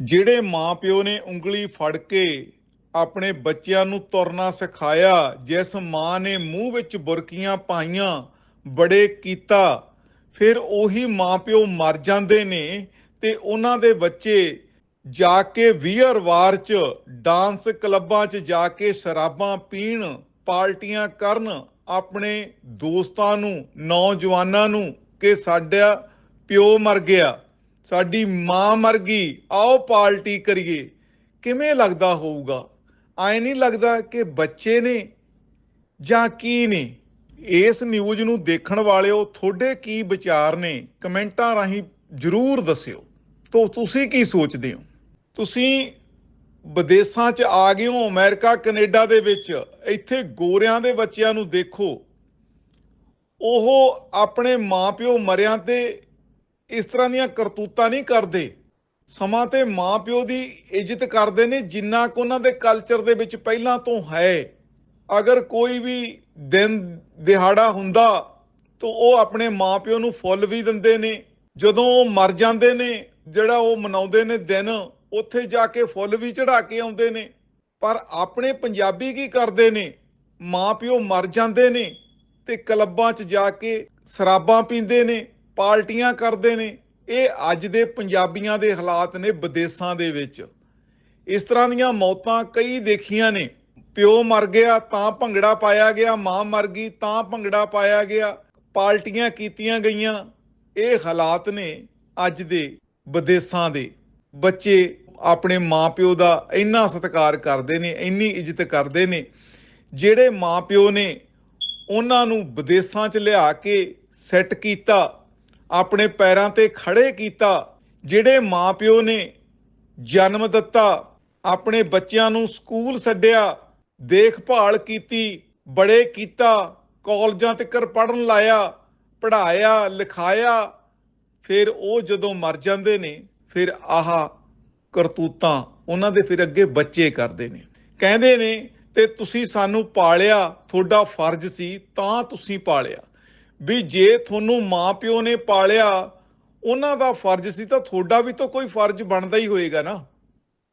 ਜਿਹੜੇ ਮਾਪਿਓ ਨੇ ਉਂਗਲੀ ਫੜ ਕੇ ਆਪਣੇ ਬੱਚਿਆਂ ਨੂੰ ਤੁਰਨਾ ਸਿਖਾਇਆ, ਜਿਸ ਮਾਂ ਨੇ ਮੂੰਹ ਵਿੱਚ ਬੁਰਕੀਆਂ ਪਾਈਆਂ, ਬੜੇ ਕੀਤਾ, ਫਿਰ ਉਹੀ ਮਾਪਿਓ ਮਰ ਜਾਂਦੇ ਨੇ ਤੇ ਉਹਨਾਂ ਦੇ ਬੱਚੇ ਜਾ ਕੇ ਵੀਅਰ ਵਾਰ ਚ, ਡਾਂਸ ਕਲੱਬਾਂ ਚ ਜਾ ਕੇ ਸ਼ਰਾਬਾਂ ਪੀਣ, ਪਾਰਟੀਆਂ ਕਰਨ ਆਪਣੇ ਦੋਸਤਾਂ ਨੂੰ, ਨੌਜਵਾਨਾਂ ਨੂੰ ਕਿ ਸਾਡਾ ਪਿਓ ਮਰ ਗਿਆ। ਸਾਡੀ ਮਾਂ ਮਰ ਗਈ, ਆਓ ਪਾਰਟੀ ਕਰੀਏ। ਕਿਵੇਂ ਲੱਗਦਾ ਹੋਊਗਾ? ਐ ਨਹੀਂ ਲੱਗਦਾ ਕਿ ਬੱਚੇ ਨੇ ਜਾਂ ਕੀ ਨੇ? ਇਸ ਨਿਊਜ਼ ਨੂੰ ਦੇਖਣ ਵਾਲਿਓ, ਤੁਹਾਡੇ ਕੀ ਵਿਚਾਰ ਨੇ? ਕਮੈਂਟਾਂ ਰਾਹੀਂ ਜਰੂਰ ਦੱਸਿਓ। ਤੋ ਤੁਸੀਂ ਕੀ ਸੋਚਦੇ ਹੋ? ਤੁਸੀਂ ਵਿਦੇਸ਼ਾਂ 'ਚ ਆ ਗਏ ਹੋ, ਅਮਰੀਕਾ, ਕੈਨੇਡਾ ਦੇ ਵਿੱਚ। ਇੱਥੇ ਗੋਰਿਆਂ ਦੇ ਬੱਚਿਆਂ ਨੂੰ ਦੇਖੋ। ਉਹ ਆਪਣੇ ਮਾਪਿਓ ਮਰਿਆਂ ਤੇ ਇਸ ਤਰ੍ਹਾਂ ਦੀਆਂ ਕਰਤੂਤਾਂ ਨਹੀਂ ਕਰਦੇ। ਸਮਾਂ ਤੇ ਮਾਪਿਓ ਦੀ ਇੱਜ਼ਤ ਕਰਦੇ ਨੇ ਜਿੰਨਾ ਕੁ ਉਹਨਾਂ ਦੇ ਕਲਚਰ ਦੇ ਵਿੱਚ ਪਹਿਲਾਂ ਤੋਂ ਹੈ। ਅਗਰ ਕੋਈ ਵੀ ਦਿਨ ਦਿਹਾੜਾ ਹੁੰਦਾ, ਤਾਂ ਉਹ ਆਪਣੇ ਮਾਪਿਓ ਨੂੰ ਫੁੱਲ ਵੀ ਦਿੰਦੇ ਨੇ। ਜਦੋਂ ਉਹ ਮਰ ਜਾਂਦੇ ਨੇ, ਜਿਹੜਾ ਉਹ ਮਨਾਉਂਦੇ ਨੇ ਦਿਨ, ਉੱਥੇ ਜਾ ਕੇ ਫੁੱਲ ਵੀ ਚੜਾ ਕੇ ਆਉਂਦੇ ਨੇ। ਪਰ ਆਪਣੇ ਪੰਜਾਬੀ ਕੀ ਕਰਦੇ ਨੇ? ਮਾਪਿਓ ਮਰ ਜਾਂਦੇ ਨੇ ਤੇ ਕਲੱਬਾਂ 'ਚ ਜਾ ਕੇ ਸ਼ਰਾਬਾਂ ਪੀਂਦੇ ਨੇ। ਪਾਰਟੀਆਂ ਕਰਦੇ ਨੇ। ਇਹ ਅੱਜ ਦੇ ਪੰਜਾਬੀਆਂ ਦੇ ਹਾਲਾਤ ਨੇ ਵਿਦੇਸ਼ਾਂ ਦੇ ਵਿੱਚ। ਇਸ ਤਰ੍ਹਾਂ ਦੀਆਂ ਮੌਤਾਂ ਕਈ ਦੇਖੀਆਂ ਨੇ। ਪਿਓ ਮਰ ਗਿਆ, ਤਾਂ ਭੰਗੜਾ ਪਾਇਆ ਗਿਆ, ਮਾਂ ਮਰ ਗਈ, ਤਾਂ ਭੰਗੜਾ ਪਾਇਆ ਗਿਆ, ਪਾਰਟੀਆਂ ਕੀਤੀਆਂ ਗਈਆਂ। ਇਹ ਹਾਲਾਤ ਨੇ ਅੱਜ ਦੇ ਵਿਦੇਸ਼ਾਂ ਦੇ। ਬੱਚੇ ਆਪਣੇ ਮਾਪਿਓ ਦਾ ਇੰਨਾ ਸਤਿਕਾਰ ਕਰਦੇ ਨੇ, ਇੰਨੀ ਇੱਜ਼ਤ ਕਰਦੇ ਨੇ। ਜਿਹੜੇ ਮਾਪਿਓ ਨੇ, ਉਹਨਾਂ ਨੂੰ ਵਿਦੇਸ਼ਾਂ 'ਚ ਲਿਆ ਕੇ ਸੈੱਟ ਕੀਤਾ। ਆਪਣੇ ਪੈਰਾਂ ਤੇ ਖੜੇ ਕੀਤਾ, ਜਿਹੜੇ ਮਾਪਿਓ ਨੇ ਜਨਮ ਦਿੱਤਾ, ਆਪਣੇ ਬੱਚਿਆਂ ਨੂੰ ਸਕੂਲ ਛੱਡਿਆ, ਦੇਖਭਾਲ ਕੀਤੀ, ਬੜੇ ਕੀਤਾ, ਕਾਲਜਾਂ ਤੱਕ ਪੜਨ ਲਾਇਆ ਪੜਾਇਆ ਲਿਖਾਇਆ, ਫਿਰ ਉਹ ਜਦੋਂ ਮਰ ਜਾਂਦੇ ਨੇ, ਫਿਰ ਆਹ ਕਰਤੂਤਾਂ ਉਹਨਾਂ ਦੇ ਫਿਰ ਅੱਗੇ ਬੱਚੇ ਕਰਦੇ ਨੇ। ਕਹਿੰਦੇ ਨੇ, ਤੇ ਤੁਸੀਂ ਸਾਨੂੰ ਪਾਲਿਆ, ਤੁਹਾਡਾ ਫਰਜ਼ ਸੀ, ਤਾਂ ਤੁਸੀਂ ਪਾਲਿਆ। ਵੀ ਜੇ ਤੁਹਾਨੂੰ ਮਾਪਿਓ ਨੇ ਪਾਲਿਆ, ਉਹਨਾਂ ਦਾ ਫਰਜ਼ ਸੀ ਤਾਂ ਤੁਹਾਡਾ ਵੀ ਤਾਂ ਕੋਈ ਫਰਜ਼ ਬਣਦਾ ਹੀ ਹੋਏਗਾ ਨਾ।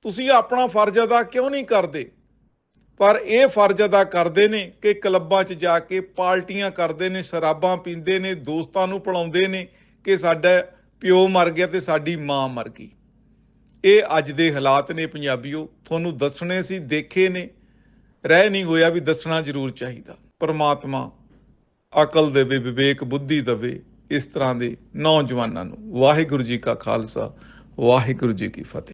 ਤੁਸੀਂ ਆਪਣਾ ਫਰਜ਼ ਅਦਾ ਕਿਉਂ ਨਹੀਂ ਕਰਦੇ? ਪਰ ਇਹ ਫਰਜ਼ ਅਦਾ ਕਰਦੇ ਨੇ ਕਿ ਕਲੱਬਾਂ 'ਚ ਜਾ ਕੇ ਪਾਰਟੀਆਂ ਕਰਦੇ ਨੇ, ਸ਼ਰਾਬਾਂ ਪੀਂਦੇ ਨੇ, ਦੋਸਤਾਂ ਨੂੰ ਪੜਾਉਂਦੇ ਨੇ ਕਿ ਸਾਡਾ ਪਿਓ ਮਰ ਗਿਆ ਤੇ ਸਾਡੀ ਮਾਂ ਮਰ ਗਈ। ਇਹ ਅੱਜ ਦੇ ਹਾਲਾਤ ਨੇ ਪੰਜਾਬੀਓ। ਤੁਹਾਨੂੰ ਦੱਸਣੇ ਸੀ, ਦੇਖੇ ਨੇ। ਰਹਿ ਨਹੀਂ ਹੋਇਆ ਵੀ ਦੱਸਣਾ ਜ਼ਰੂਰ ਚਾਹੀਦਾ। ਪਰਮਾਤਮਾ ਅਕਲ ਦੇਵੇ, ਵਿਵੇਕ ਬੁੱਧੀ ਦੇਵੇ, ਇਸ ਤਰ੍ਹਾਂ ਦੇ ਨੌਜਵਾਨਾਂ ਨੂੰ ਵਾਹਿਗੁਰੂ ਜੀ ਕਾ ਖਾਲਸਾ, ਵਾਹਿਗੁਰੂ ਜੀ ਕੀ ਫਤਿਹ।